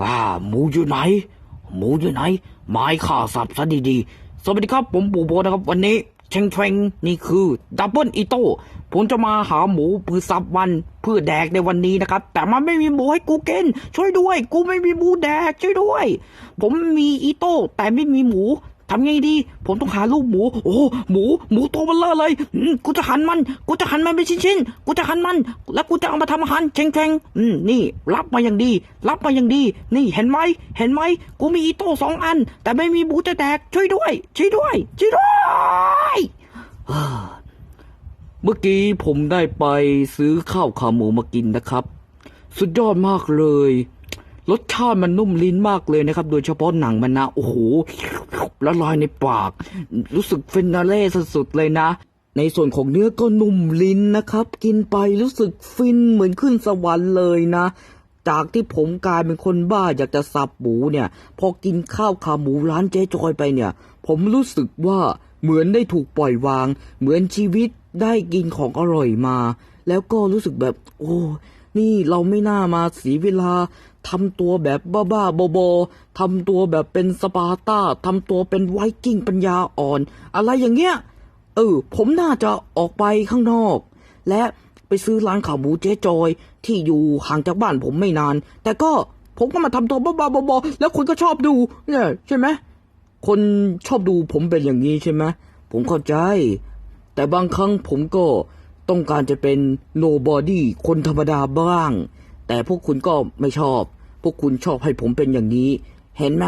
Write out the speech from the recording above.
อ่าหมูอยู่ไหน หมูอยู่ไหน ไม้ข่าสับซะดีๆ สวัสดีครับ ผมปู่โบนะครับ วันนี้เชงเชงนี่คือดับเบิลอีโต้ผมจะมาหาหมูปือสับวันเพื่อแดกในวันนี้นะครับ แต่มันไม่มีหมูให้กูกินช่วยด้วย กูไม่มีหมูแดกช่วยด้วย ผมมีอีโต้แต่ไม่มีหมู ทำไงดี ผมต้องหาลูกหมู โอ้หมู หมูตัวเบลเลอเลยกูจะหั่นมัน กูจะหั่นมันเป็นชิ้นๆ กูจะหั่นมัน แล้วกูจะเอามาทำอาหารเชงเชงอืมนี่ รับมาอย่างดี รับมาอย่างดี นี่เห็นไหมเห็นไหมกูมีอีโต้สองอัน แต่ไม่มีหมูจะแดกช่วยด้วย ช่วยด้วยช่วยด้วยเฮ้อเมื่อกี้ผมได้ไปซื้อข้าวขาหมูมากินนะครับ สุดยอดมากเลย รสชาติมันนุ่มลิ้นมากเลยนะครับ โดยเฉพาะหนังมันนะ โอ้โห ละลายในปาก รู้สึกเฟนนาเล่สุดๆเลยนะ ในส่วนของเนื้อก็นุ่มลิ้นนะครับ กินไปรู้สึกฟินเหมือนขึ้นสวรรค์เลยนะ จากที่ผมกลายเป็นคนบ้าอยากจะสับหมูเนี่ย พอกินข้าวขาหมูร้านเจ๊จอยไปเนี่ย ผมรู้สึกว่าเหมือนได้ถูกปล่อยวาง เหมือนชีวิตได้กินของอร่อยมา แล้วก็รู้สึกแบบ โอ้ นี่เราไม่น่ามาเสียเวลาทำตัวแบบบ้าๆบอๆทำตัวแบบเป็นสปาร์ตาทำตัวเป็นไวกิ้งปัญญาอ่อน อะไรอย่างเงี้ย เออ ผมน่าจะออกไปข้างนอก และไปซื้อร้านขาหมูเจ๊จอย ที่อยู่ห่างจากบ้านผมไม่นาน แต่ก็ผมก็มาทำตัวบ้าๆบอๆแล้วคุณก็ชอบดูเนี่ยใช่ไหมคนชอบดูผมเป็นอย่างนี้ใช่ไหมผมเข้าใจ แต่บางครั้งผมก็ ต้องการจะเป็นโนบอดี้คนธรรมดาบ้าง แต่พวกคุณก็ไม่ชอบ พวกคุณชอบให้ผมเป็นอย่างนี้ เห็นไหม